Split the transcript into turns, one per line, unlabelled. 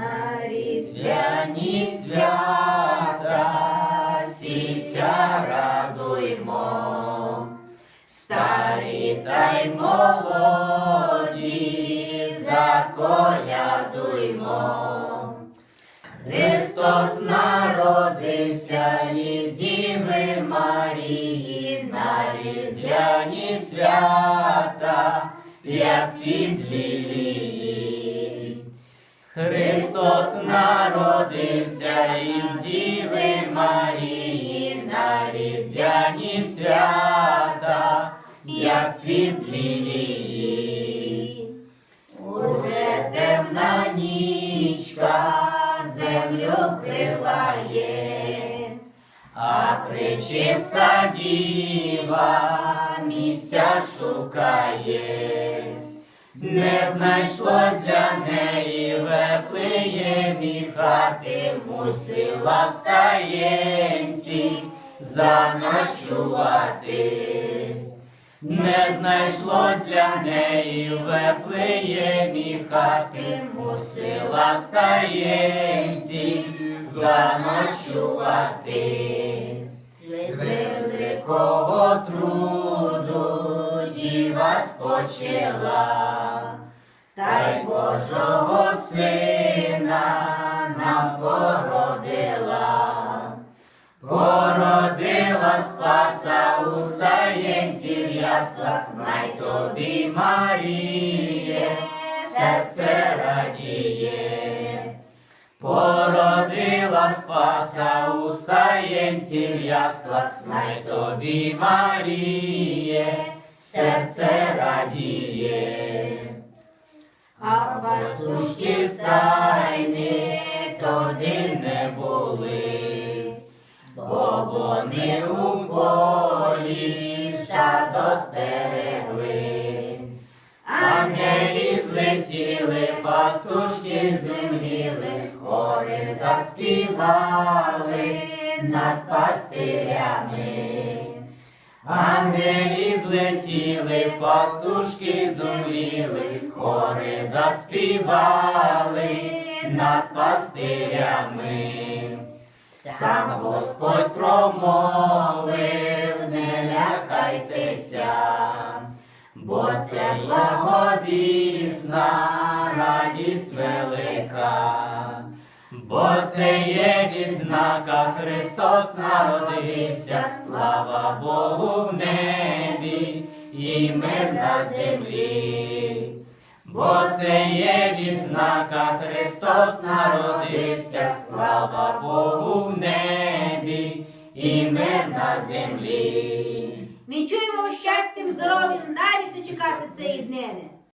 На різдвяні свята сіся радуймо, старі та й молоді заколядуймо. Христос народився із Діви Марії на різдвяні свята, як цвіт з лілії. Христос народився із Діви Марії на різдвяні свята, як цвіт з лілії. Уже темна нічка землю вкриває, а причиста діва місця шукає. Не знайшлось для неї в Вифлеємі хати, мусила в стаєнці заночувати. Не знайшлось для неї в Вифлеємі хати, мусила в стаєнці заночувати. З великого труду спочила, та й Божого сина нам породила. Породила спаса у стаєнці в яслах, най тобі, Маріє, серце радіє. Породила спаса у стаєнці в яслах, най тобі, Маріє, серце радіє. А пастушки стайни тоді не були, бо вони у полі стадо стерегли. Ангелі злетіли, пастушки земліли, хори заспівали над пастирями. Ангелі злетіли, пастушки зумліли, хори заспівали над пастирями. Сам Господь промовив, не лякайтеся, бо це благовісна радість велика. Бо це є відзнака Христос народився, слава Богу в небі і мир на землі. Бо це є відзнака Христос народився, слава Богу в небі і мир на землі.
Вінчуємо щастям, здоров'ям, далі дочекати цієї днини.